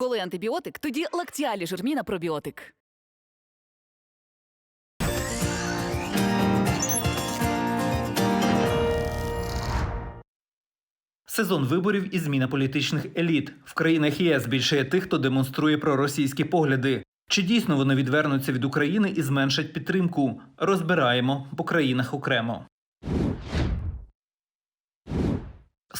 Коли антибіотик, тоді лактіалі жирміна пробіотик. Сезон виборів і зміна політичних еліт в країнах ЄС більшає тих, хто демонструє проросійські погляди. Чи дійсно вони відвернуться від України і зменшать підтримку? Розбираємо по країнах окремо.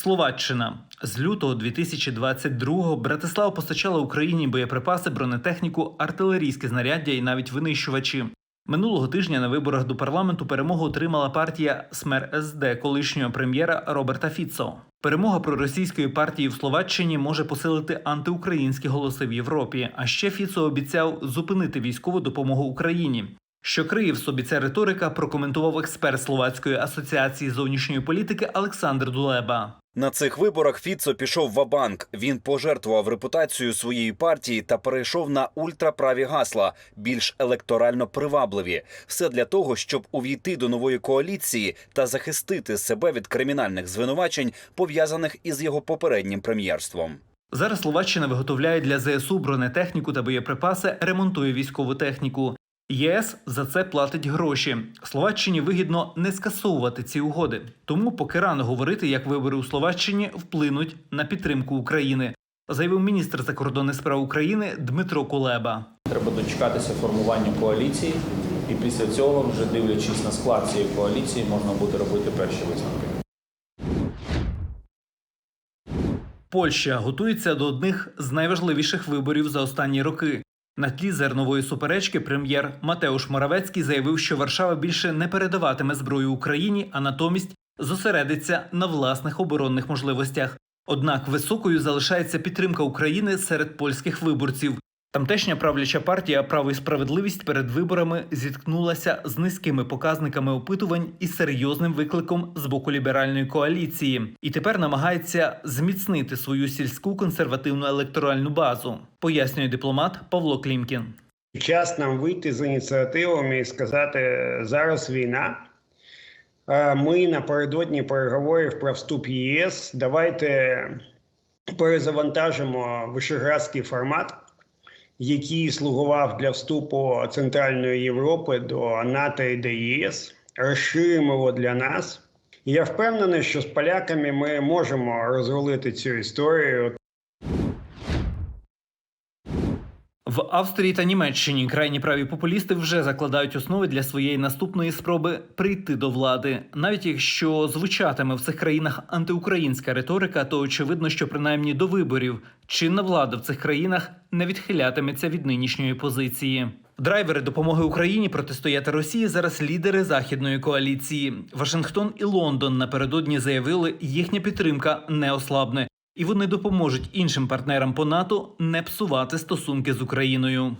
Словаччина з лютого 2022-го Братислава постачала Україні боєприпаси, бронетехніку, артилерійське знаряддя і навіть винищувачі. Минулого тижня на виборах до парламенту перемогу отримала партія Смер СД колишнього прем'єра Роберта Фіцо. Перемога проросійської партії в Словаччині може посилити антиукраїнські голоси в Європі. А ще Фіцо обіцяв зупинити військову допомогу Україні. Що криє в собі ця риторика, прокоментував експерт Словацької асоціації зовнішньої політики Олександр Дулеба. На цих виборах Фіцо пішов ва-банк. Він пожертвував репутацією своєї партії та перейшов на ультраправі гасла, більш електорально привабливі. Все для того, щоб увійти до нової коаліції та захистити себе від кримінальних звинувачень, пов'язаних із його попереднім прем'єрством. Зараз Словаччина виготовляє для ЗСУ бронетехніку та боєприпаси, ремонтує військову техніку. ЄС за це платить гроші. Словаччині вигідно не скасовувати ці угоди. Тому поки рано говорити, як вибори у Словаччині вплинуть на підтримку України, заявив міністр закордонних справ України Дмитро Кулеба. Треба дочекатися формування коаліції, і після цього, вже дивлячись на склад цієї коаліції, можна буде робити перші висновки. Польща готується до одних з найважливіших виборів за останні роки. На тлі зернової суперечки прем'єр Матеуш Моравецький заявив, що Варшава більше не передаватиме зброю Україні, а натомість зосередиться на власних оборонних можливостях. Однак високою залишається підтримка України серед польських виборців. Тамтешня правляча партія Право і справедливість перед виборами зіткнулася з низькими показниками опитувань і серйозним викликом з боку ліберальної коаліції, і тепер намагається зміцнити свою сільську консервативну електоральну базу, пояснює дипломат Павло Клімкін. Час нам вийти з ініціативами і сказати зараз війна. Ми напередодні переговорів про вступ ЄС. Давайте перезавантажимо вишеградський формат, який слугував для вступу Центральної Європи до НАТО і до ЄС. Розширимо для нас. І Я впевнений, що з поляками ми можемо розрулити цю історію. В Австрії та Німеччині крайні праві популісти вже закладають основи для своєї наступної спроби прийти до влади. Навіть якщо звучатиме в цих країнах антиукраїнська риторика, то очевидно, що принаймні до виборів чинна влада в цих країнах не відхилятиметься від нинішньої позиції. Драйвери допомоги Україні протистояти Росії зараз лідери західної коаліції. Вашингтон і Лондон напередодні заявили, їхня підтримка не ослабне, і вони допоможуть іншим партнерам по НАТО не псувати стосунки з Україною.